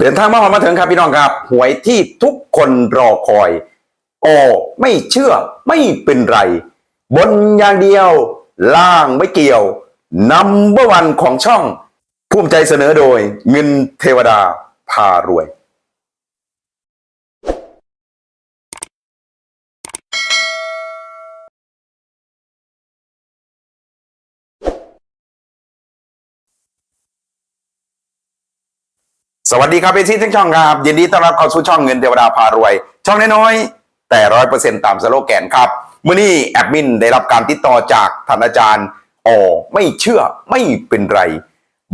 เดินทางมาพอมาถึงครับพี่น้องครับ หวยที่ทุกคนรอคอยโอไม่เชื่อไม่เป็นไร บนอย่างเดียว ล่างไม่เกี่ยวนัมเบอร์วันของช่อง ภูมิใจเสนอโดยเงินเทวดาพารวย สวัสดีครับเอซี่ทั้งช่องครับยินดีต้อนรับเข้าสู่ช่องเงินเทวดาพารวย ช่องน้อยๆแต่ร้อยเปอร์เซ็นต์ตามสโลแกนครับเมื่อนี้แอดมินได้รับการติดต่อจากท่านอาจารย์อ๋อไม่เชื่อไม่เป็นไร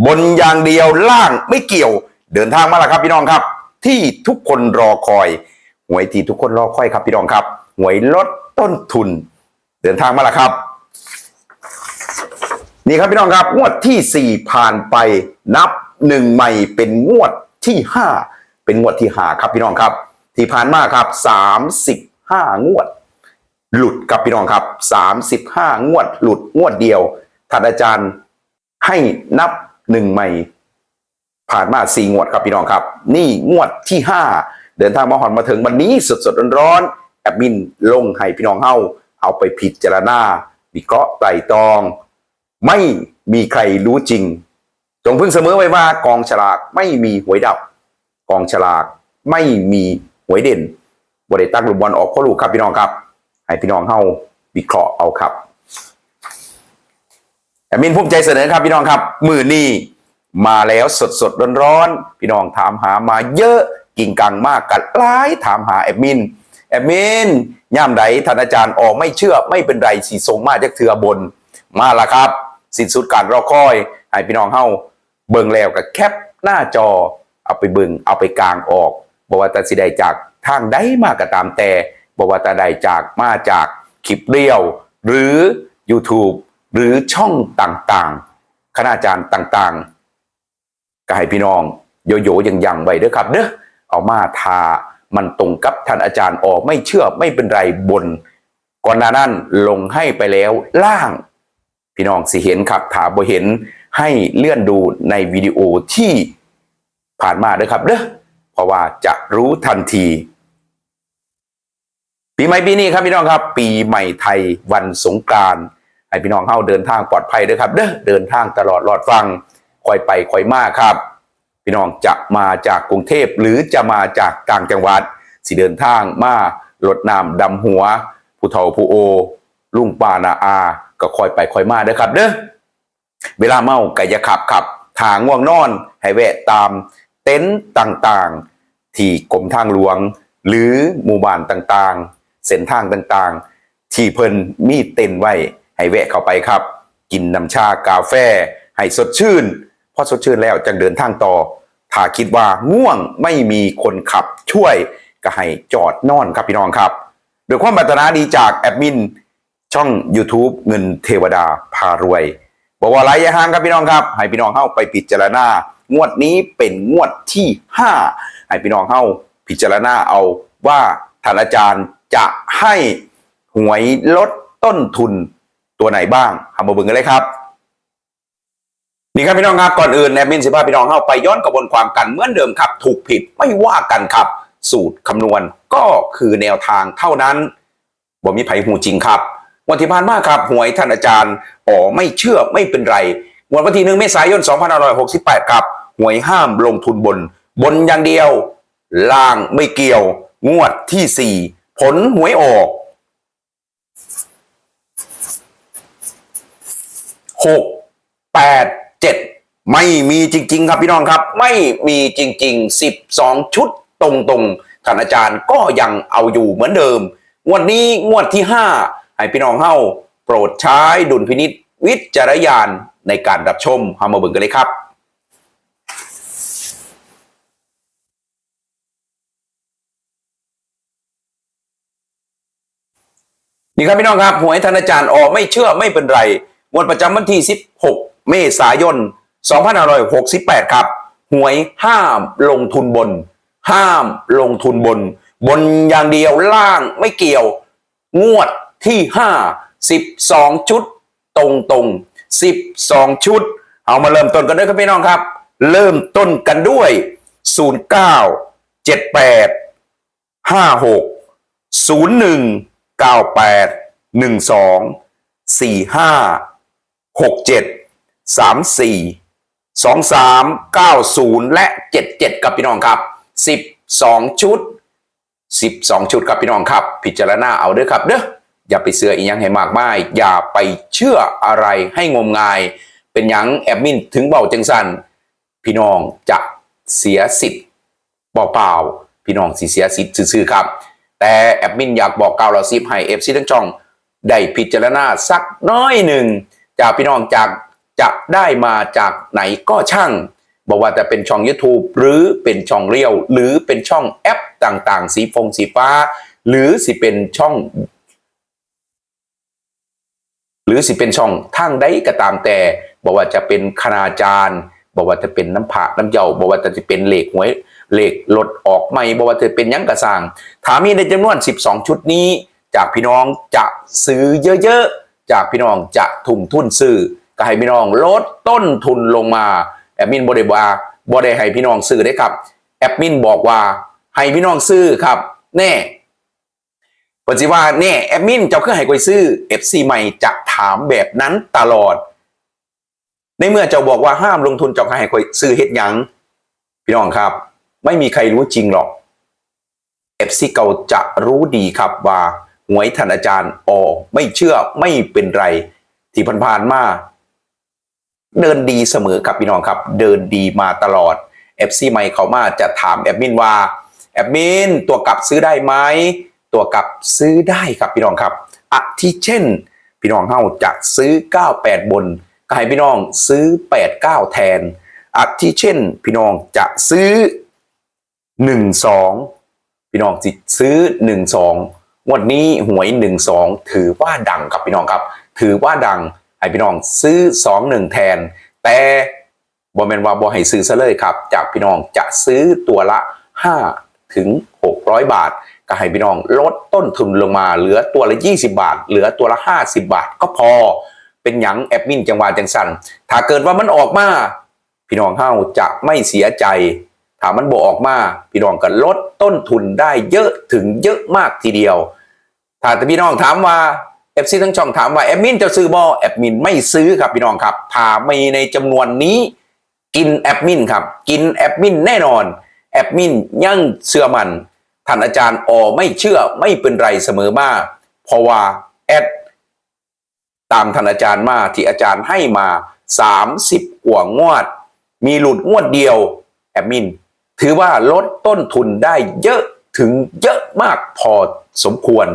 บนอย่างเดียวล่างไม่เกี่ยว เดินทางมาแล้วครับพี่น้องครับ ที่ทุกคนรอคอยหวยที่ทุกคนรอคอยครับพี่น้องครับหวยลดต้นทุน เดินทางมาแล้วครับ นี่ครับพี่น้องครับงวดที่สี่ผ่านไปนับ หนึ่งใหม่เป็นงวดที่ห้าเป็นงวดที่ห้าครับพี่น้องครับ ที่ผ่านมาครับสามสิบห้างวด หลุดครับพี่น้องครับสามสิบห้างวด หลุดงวดเดียวท่านอาจารย์ให้นับหนึ่งใหม่ ผ่านมาสี่งวดครับพี่น้องครับ นี่งวดที่ห้าเดินทางมาหอนมาถึงวันนี้สดสดๆร้อนๆแอดมินลงให้พี่น้องเฮาเอาไปพิจารณาวิเคราะห์ไตรตรอง ไม่มีใครรู้จริง จงพึ่งเสมอไว้ว่ากองฉลากไม่มีหวยดับ กองฉลากไม่มีหวยเด่นบริตั้งลูกบอลออกข้อลูกครับพี่น้องครับ ให้พี่น้องเฮาวิเคราะห์เอาครับแอมินภูมิใจเสนอครับพี่น้องครับ มือนี้มาแล้วสดสดร้อนร้อนพี่น้องถามหามาเยอะกิ่งกังมากกัดหลายถามหาแอดมิน แอดมินย่ามใดท่านอาจารย์ออกไม่เชื่อไม่เป็นไรสีทรงมาจากเถือบน มาละครับ สิ้นสุดการรอคอยให้พี่น้องเฮา เบิ่งแล้วกับแคปหน้าจอ เอาไปเบิ่งเอาไปกลางออกบอกว่าแตาสิได้จากทางใดมาก็ตามแต่บอกว่าแตาใดจากมาจากคลิปเรียว หรือ YouTube หรือช่องต่างๆ คณาจารย์ต่างๆก็ให้พี่น้อง โยโย่ยังยังๆไว้เด้อครับเด้อเอามาทามันตรงกับท่านอาจารย์ออกไม่เชื่อไม่เป็นไรบน ก่อนหน้านั้นลงให้ไปแล้วล่าง พี่น้องสิเห็นครับถาบ่เห็น ให้เลื่อนดูในวิดีโอที่ผ่านมาด้อครับเด้อเพราะว่าจะรู้ทันที ปีใหม่ปีนี้ครับพี่น้องครับ ปีใหม่ไทยวันสงกรานต์ให้พี่น้องเข้าเดินทางปลอดภัยด้อครับ เด้อเดินทางตลอดรอดฟังคอยไปคอยมาครับ พี่น้องจะมาจากกรุงเทพหรือจะมาจากต่างจังหวัด สิเดินทางมาลดน้ำดำหัว ผู้เฒ่าผู้โอลุงปานาอา ก็คอยไปคอยมาเด้อครับ เด้อ เวลาเมาก็อย่าขับขับทางง่วงนอน ให้แวะตามเต็นท์ต่างๆ ที่กรมทางหลวง หรือหมู่บ้านต่างๆ เส้นทางต่างๆ ที่เพิ่นมีเต็นท์ไว้ ให้แวะเข้าไปครับ กินน้ำชากาแฟ ให้สดชื่นพอสดชื่นแล้วจังเดินทางต่อ ถ้าคิดว่าง่วงไม่มีคนขับช่วยก็ให้จอดนอนครับพี่น้องครับโดยความปรารถนาดีจากแอดมินช่อง YouTube เงินเทวดาพารวย บอกว่าไระยะห่างครับพี่น้องครับให้พี่น้องเข้าไปพิจารณางวดนี้เป็นงวดที่ 5 ให้พี่น้องเข้าพิจารณาเอาว่าท่านอาจารย์จะให้หวยลดต้นทุนตัวไหนบ้างทำมาเบิ่งกันเลยครับนี่ครับพี่น้องครับก่อนอื่นแอดมินสิพาพี่น้องเข้าไปย้อนกระบวนความกันเหมือนเดิมครับ ถูกผิดไม่ว่ากันครับ สูตรคำนวณก็คือแนวทางเท่านั้นบ่มีไผหูจริงครับ วันที่ผ่านมาครับหวยท่านอาจารย์อ๋อไม่เชื่อไม่เป็นไรวันวันที่หนึ่งเมษายน2568ครับหวยห้ามลงทุนบน บนอย่างเดียว ล่างไม่เกี่ยว งวดที่ 4 ผลหวยออก6 8 7ไม่มีจริง ๆ ครับพี่น้องครับ ไม่มีจริง ๆ 12 ชุดตรงๆท่านอาจารย์ก็ยังเอาอยู่เหมือนเดิมงวดนี้งวดที่ 5 ให้พี่น้องเฮาโปรดใช้ดุลพินิษวิจารณญาณในการรับชมเฮามาเบิ่งกันเลยครับนี่ครับพี่น้องครับหวยท่านอาจารย์ออกไม่เชื่อไม่เป็นไรงวดประจำวันที่ 16 เมษายน 2568 ครับ หวยห้ามลงทุนบน ห้ามลงทุนบน บนอย่างเดียวล่างไม่เกี่ยว งวด ที่ 5 12 ชุดตรงตรง12 ชุด เอามาเริ่มต้นกันด้วยครับพี่น้องครับ เริ่มต้นกันด้วย 09 78 56 01 98 12 45 67 34 23 90 และ 77 กับพี่น้องครับ 12 ชุด 12 ชุดครับพี่น้องครับ พิจารณาเอาเด้อครับเด้อ อย่าไปเสืออีกยังให้มากมายอย่าไปเชื่ออะไรให้งมงาย เป็นยังแอดมินถึงเบาจังสันพี่น้องจะเสียสิทธิ์เปล่าๆพี่น้องสิเสียสิทธิ์ซื่อๆครับ แต่แอดมินอยากบอกกล่าวเราซิบให้เอฟซีทั้งช่องได้พิจารณาสักน้อยหนึ่งจากพี่น้องจากจะได้มาจากไหนก็ช่างบอกว่าจะเป็นช่อง YouTube หรือเป็นช่องเรียว หรือเป็นช่องแอปต่างๆ สีฟงสีฟ้า หรือสิเป็นช่อง รือสิเป็นช่องทางใดก็ตามแต่บอกว่าจะเป็นคณาจารย์บอกว่าจะเป็นน้ำผาน้ำเยาบอกว่าจะเป็นเหล็กหวยเหล็กหลดออกไม่บอกว่าจะเป็นยังกระสางถามีในจำนวน 12 ชุดนี้ จากพี่น้องจะซื้อเยอะๆ จากพี่น้องจะทุ่มทุนซื้อก็ให้พี่น้องลดต้นทุนลงมาแอดมินบริวาบริให้พี่น้องซื้อได้ครับแอดมินบอกว่าให้พี่น้องซื้อครับ แน่ ปฏิว่าแน่แอดมินเจ้าเครื่องให้กวยซื้อ FC ใหม่จะถามแบบนั้นตลอด ในเมื่อเจ้าบอกว่าห้ามลงทุนเจ้าให้กวยซื้อเฮ็ดยังพี่น้องครับ ไม่มีใครรู้จริงหรอก FC เก่าจะรู้ดีครับว่าหวยท่านอาจารย์ออไม่เชื่อไม่เป็นไร ที่ผ่านๆมาเดินดีเสมอครับพี่น้องครับ เดินดีมาตลอด FC ใหม่เขามาจะถามแอดมินว่าแอดมินตัวกลับซื้อได้ไหม ตัวกลับซื้อได้ครับพี่น้องครับอาทิเช่น พี่น้องเฮาจะซื้อ 98 บน ก็ให้พี่น้องซื้อ 89 แทนอาทิเช่น พี่น้องจะซื้อ 12 พี่น้องจิซื้อ 12 งวันนี้หวย 12 ถือว่าดังครับพี่น้องครับ ถือว่าดังให้พี่น้องซื้อ 21 แทน แต่บอมเมนว่าบอให้ซื้อซะเลยครับ จากพี่น้องจะซื้อตัวละ 5 ถึง 600 บาท ก็ให้พี่น้องลดต้นทุนลงมาเหลือตัวละ 20 บาท เหลือตัวละ 50 บาท ก็พอเป็นหยังแอดมินจังหวาจังสันถ้าเกิดว่ามันออกมา พี่น้องเฮาจะไม่เสียใจถ้ามันบอออกมาพี่น้องก็ลดต้นทุนได้เยอะถึงเยอะมากทีเดียว ถ้าแต่พี่น้องถามว่าเอฟซีทั้งช่องถามว่าแอดมินจะซื้อบอแอดมินไม่ซื้อครับพี่น้องครับถ้ามีในจำนวนนี้ กินแอดมินครับ กินแอดมินแน่นอนแอดมินยั่งเชื่อมัน ท่านอาจารย์ออไม่เชื่อไม่เป็นไรเสมอมาเพราะว่าแอดตามท่านอาจารย์มาที่อาจารย์ให้มา 30กว่างวด มีหลุดงวดเดียวแอดมิน ถือว่าลดต้นทุนได้เยอะถึงเยอะมากพอสมควร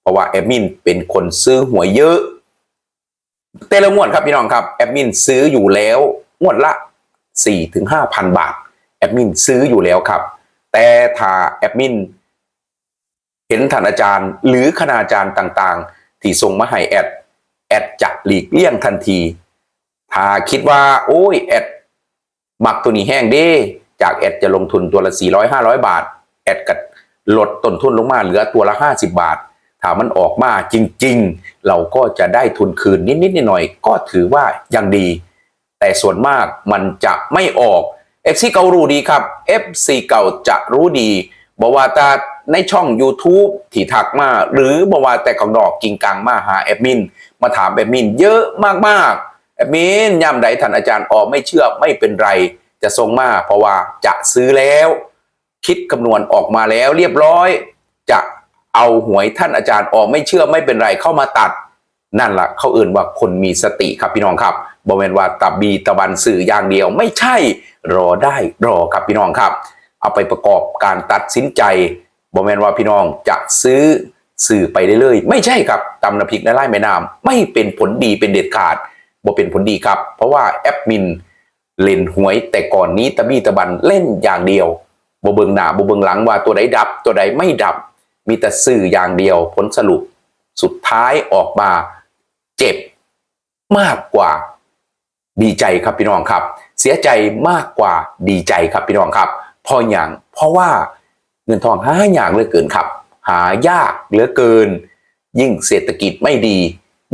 เพราะว่าแอดมินเป็นคนซื้อหวยเยอะแต่ละงวดครับพี่น้องครับแอดมินซื้ออยู่แล้วงวดละ4-5ถึง5,000 บาทแอดมินซื้ออยู่แล้วครับ แต่ถ้าแอดมินเห็นท่านอาจารย์ หรือคณาจารย์ต่างๆ ที่ส่งมาให้แอดแอดจะหลีกเลี่ยงทันที ถ้าคิดว่า โอ้ยแอดหมักตัวนี้แห้งเด้ จากแอดจะลงทุนตัวละ 400 500 บาท แอดก็ลดต้นทุนลงมาเหลือตัวละ 50 บาท ถ้ามันออกมาจริง ๆ เราก็จะได้ทุนคืนนิดๆหน่อยๆก็ถือว่ายังดี แต่ส่วนมากมันจะไม่ออก FC เก่ารู้ดีครับ FC เก่าจะรู้ดีบอกว่าแต่ในช่อง YouTube ที่ทักมา หรือบอกว่าแต่ของดอกกิ่งกลางมาหาแอดมิน มาถามแอดมิน เยอะมากๆแอดมินย่ำใดท่านอาจารย์ออกไม่เชื่อไม่เป็นไร จะส่งมาเพราะว่าจะซื้อแล้ว คิดคำนวณออกมาแล้วเรียบร้อย จะเอาหวยท่านอาจารย์ออกไม่เชื่อไม่เป็นไรเข้ามาตัด นั่นละ่ะเขาเอื่นว่าคนมีสติครับพี่น้องครับ บอเวนว่าตะบีตะบันสื่ออย่างเดียว ไม่ใช่รอได้รอครับพี่น้องครับ เอาไปประกอบการตัดสินใจบอเวนว่าพี่น้องจะซื้อสื่อไปเรื่อยๆไม่ใช่ครับตำน้ำพริกในไร่แม่น้ำไม่เป็นผลดีเป็นเด็ดขาดบ่เป็นผลดีครับ เพราะว่าแอปมินเล่นหวยแต่ก่อนนี้ตะบีตะบันเล่นอย่างเดียวบ่เบิงหน้าบ่เบิงหลังว่าตัวใดดับ ตัวใดไม่ดับ มีแต่สื่ออย่างเดียวผลสรุป สุดท้ายออกมาเจ็บมากกว่า ดีใจครับพี่น้องครับ เสียใจมากกว่าดีใจครับพี่น้องครับเพออย่างเพราะว่าเงินทองหาอย่างเหลือเกินครับ หายากเหลือเกิน ยิ่งเศรษฐกิจไม่ดี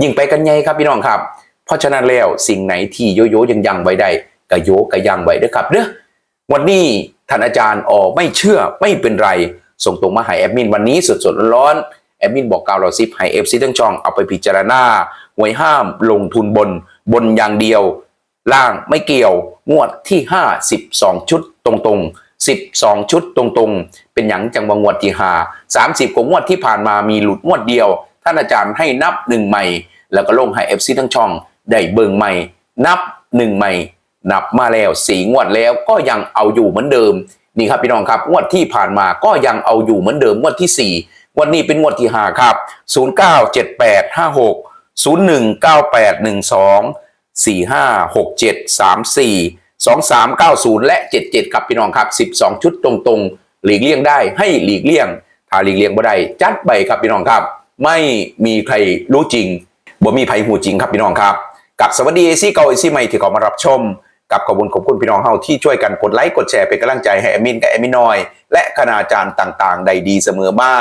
ยิ่งไปกันใหญ่ครับพี่น้องครับ เพราะฉะนั้นแล้วสิ่งไหนที่โยโย่ยังยังไว้ได้ก็โยก็ยังไว้เด้อครับเด้อวันนี้ท่านอาจารย์อ๋อไม่เชื่อไม่เป็นไร ส่งตรงมาให้แอดมินวันนี้สดๆร้อนแอดมินบอกกล่าวเราซิปให้เอฟซีทั้งช่องเอาไปพิจารณาไว้ห้ามลงทุนบนบนอย่างเดียว ล่างไม่เกี่ยว งวดที่5 12ชุดตรงๆ12ชุดตรงๆ เป็นอย่างจังหวงวดที่5 30กว่างวดที่ผ่านมามีหลุดงวดเดียว ท่านอาจารย์ให้นับหนึ่งใหม่ แล้วก็ลงให้เอฟซีทั้งช่อง ได้เบิงใหม่ นับหนึ่งใหม่ นับมาแล้วสี่งวดแล้วก็ยังเอาอยู่เหมือนเดิม นี่ครับพี่น้องครับ งวดที่ผ่านมาก็ยังเอาอยู่เหมือนเดิม งวดที่สี่งวันนี้เป็นงวดที่ห้าครับ0 9 7 8 5 6 0 1 9 8 1 2 4 5 6 7 3 4 2 3 9 0 และ 77 ครับพี่น้องครับ 12 ชุดตรงๆ หลีกเลี่ยงได้ให้หลีกเลี่ยง ถ้าหลีกเลี่ยงบ่ได้จัดไปครับพี่น้องครับ ไม่มีใครรู้จริงบ่มีใครหูจริงครับพี่น้องครับ กับสวัสดีเอซี่เก่าเอซี่ใหม่ที่เขามารับชม กับขอบคุณขอบคุณพี่น้องเฮาที่ช่วยกันกดไลค์กดแชร์เป็นกำลังใจให้แอมินกับแอมินน้อย และคณาจารย์ต่างๆ ใดดีเสมอมา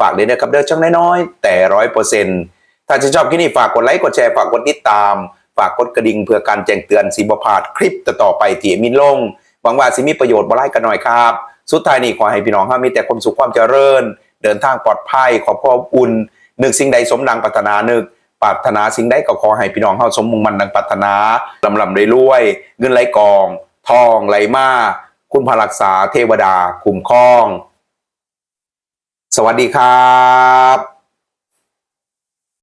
ฝากเลยนะครับเด้อช่างน้อยๆแต่ร้อยเปอร์เซ็นต์ถ้าจะชอบคลิปนี้ฝากกดไลค์กดแชร์ฝากกดติดตาม ฝากกดกระดิ่งเพื่อการแจ้งเตือนสิบพลาดคลิปต่อไปที่มินลงหวังว่าสิมีประโยชน์บ่ไล่กันหน่อยครับ สุดท้ายนี้ขอให้พี่น้องเฮามีแต่ความสุขความเจริญ เดินทางปลอดภัยขอบพระอุ่นนึกสิ่งใดสมดังปรารถนานึกปรารถนาสิ่งใดก็ขอให้พี่น้องเฮาสมมุ่งมันดังปรารถนาลำลำรวยเงินไหลกอง ทองไหลมา คุณพระรักษาเทวดาคุ้มครอง สวัสดีครับ